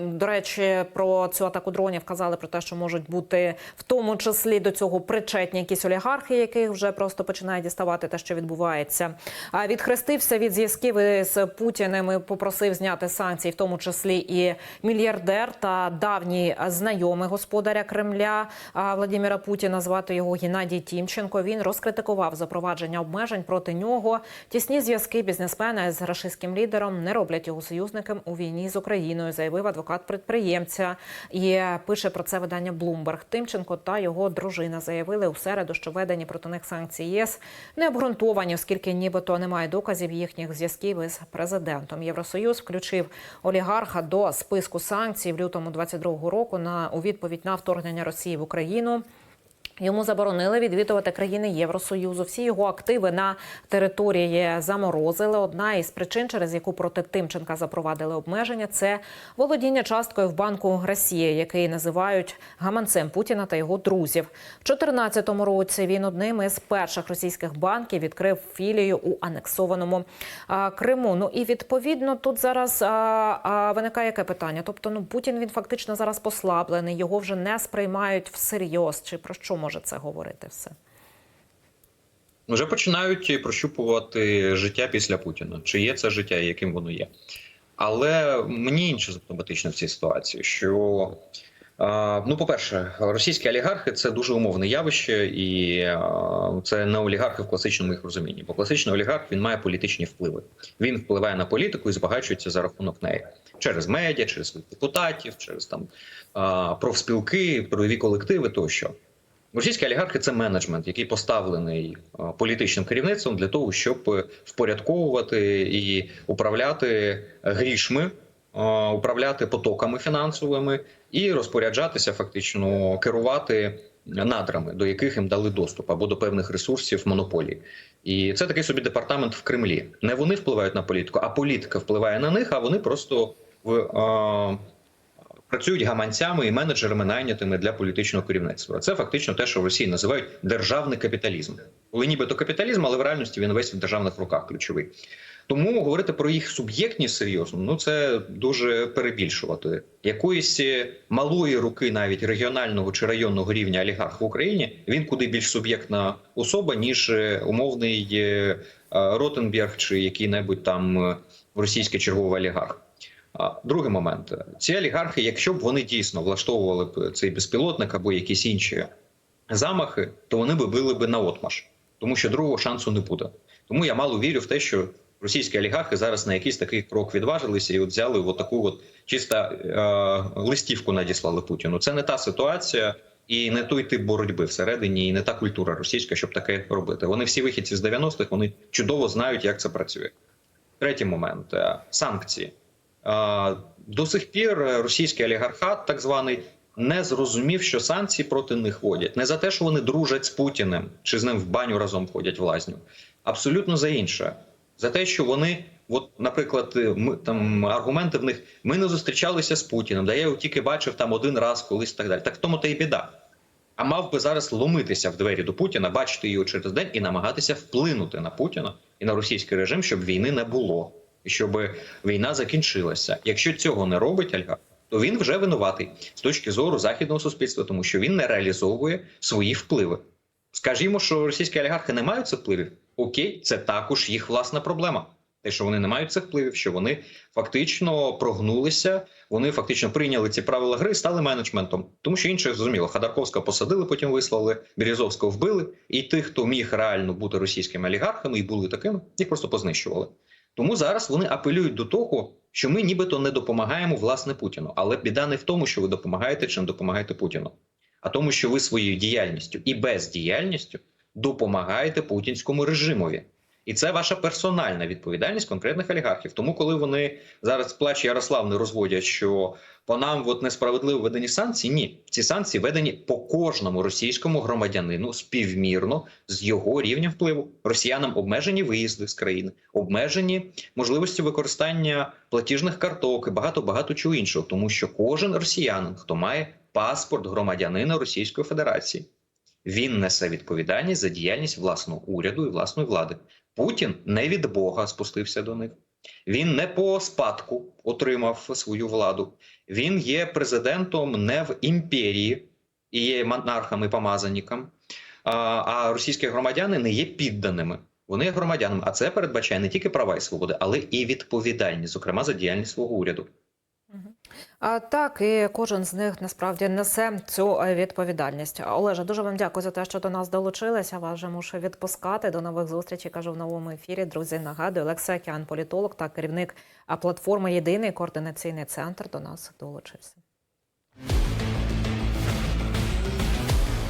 До речі, про цю атаку дронів казали про те, що можуть бути в тому числі до цього причетні якісь олігархи, яких вже просто починає діставати те, що відбувається. А відхрестився від зв'язків із Путіним і попросив зняти санкції, в тому числі і мільярдер та давній знайомий господаря Кремля Владимира Путіна. Звати його Геннадій Тімченко. Він розкритикував запровадження обмежень проти нього. Тісні зв'язки бізнесмена з рашистським лідером не роблять його союзником у війні з Україною, заявив адвокат підприємця. І пише про це видання Bloomberg. Тимченко та його дружина заявили у середу, що введені проти них санкції ЄС не обґрунтовані, оскільки нібито немає доказів їхніх зв'язків із президентом. Євросоюз включив олігарха до списку санкцій в лютому 22-го року на у відповідь на вторгнення Росії в Україну. Йому заборонили відвідувати країни Євросоюзу. Всі його активи на території заморозили. Одна із причин, через яку проти Тимченка запровадили обмеження, це володіння часткою в банку Росії, який називають гаманцем Путіна та його друзів. В 2014 році він одним із перших російських банків відкрив філію у анексованому Криму. Ну і відповідно тут зараз виникає яке питання? Тобто, ну Путін він фактично зараз послаблений, його вже не сприймають всерйоз. Чи про що може це говорити все? Вже починають прощупувати життя після Путіна. Чи є це життя, яким воно є? Але мені інше симптоматично в цій ситуації, що ну, по-перше, російські олігархи це дуже умовне явище, і це не олігархи в класичному їх розумінні. Бо класичний олігарх він має політичні впливи. Він впливає на політику і збагачується за рахунок неї через медіа, через депутатів, через там профспілки, трудові колективи тощо. Російські олігархи це менеджмент, який поставлений політичним керівництвом для того, щоб впорядковувати і управляти грішми, управляти потоками фінансовими і розпоряджатися, фактично керувати надрами, до яких їм дали доступ або до певних ресурсів монополії. І це такий собі департамент в Кремлі. Не вони впливають на політику, а політика впливає на них. А вони просто в працюють гаманцями і менеджерами найнятими для політичного керівництва. Це фактично те, що в Росії називають державний капіталізм. Коли нібито капіталізм, але в реальності він весь в державних руках ключовий. Тому говорити про їх суб'єктність серйозно, ну це дуже перебільшувати. Якоїсь малої руки, навіть регіонального чи районного рівня олігарх в Україні, він куди більш суб'єктна особа, ніж умовний Ротенберг чи який-небудь там російський черговий олігарх. Другий момент: ці олігархи, якщо б вони дійсно влаштовували б цей безпілотник або якісь інші замахи, то вони би били б на отмаш, тому що другого шансу не буде. Тому я мало вірю в те, що російські олігархи зараз на якийсь такий крок відважилися і от взяли от таку от чисто е листівку надіслали Путіну. Це не та ситуація. І не той тип боротьби всередині, і не та культура російська, щоб таке робити. Вони всі вихідці з 90-х, вони чудово знають, як це працює. Третій момент санкції. До сих пір російський олігархат, так званий, не зрозумів, що санкції проти них вводять. Не за те, що вони дружать з Путіним чи з ним в баню разом ходять в лазню. Абсолютно за інше. За те, що вони, от, наприклад, ми там аргументи в них ми не зустрічалися з Путіним, да я його тільки бачив там один раз колись так далі. Так тому та й біда. А мав би зараз ломитися в двері до Путіна, бачити його через день і намагатися вплинути на Путіна і на російський режим, щоб війни не було щоб війна закінчилася. Якщо цього не робить Альга, то він вже винуватий з точки зору західного суспільства, тому що він не реалізовує свої впливи. Скажімо, що російські олігархи не мають цих впливів. Окей, це також їх власна проблема. Те, що вони не мають цих впливів, що вони фактично прогнулися, вони фактично прийняли ці правила гри, і стали менеджментом. Тому що інше зрозуміло, Ходорковського посадили, потім вислали, Березовського вбили, і тих, хто міг реально бути російськими олігархами і були такими, їх просто познищували. Тому зараз вони апелюють до того, що ми нібито не допомагаємо власне Путіну. Але біда не в тому, що ви допомагаєте чи не допомагаєте Путіну, а тому, що ви своєю діяльністю і бездіяльністю допомагаєте путінському режимові. І це ваша персональна відповідальність конкретних олігархів. Тому, коли вони зараз плач Ярослав не розводять, що по нам от несправедливо введені санкції, ні, ці санкції введені по кожному російському громадянину співмірно з його рівнем впливу. Росіянам обмежені виїзди з країни, обмежені можливості використання платіжних карток і багато багато чого іншого, тому що кожен росіянин, хто має паспорт громадянина Російської Федерації. Він несе відповідальність за діяльність власного уряду і власної влади. Путін не від Бога спустився до них. Він не по спадку отримав свою владу. Він є президентом не в імперії і є монархом і помазанником, а російські громадяни не є підданими. Вони є громадянами, а це передбачає не тільки права і свободи, але і відповідальність, зокрема за діяльність свого уряду. А так, і кожен з них насправді несе цю е, відповідальність. Олеже, дуже вам дякую за те, що до нас долучилися. Вас же мушу відпускати. До нових зустрічей. Кажу в новому ефірі. Друзі, нагадую, Олексій Океан, політолог та керівник платформи Єдиний координаційний центр до нас долучився.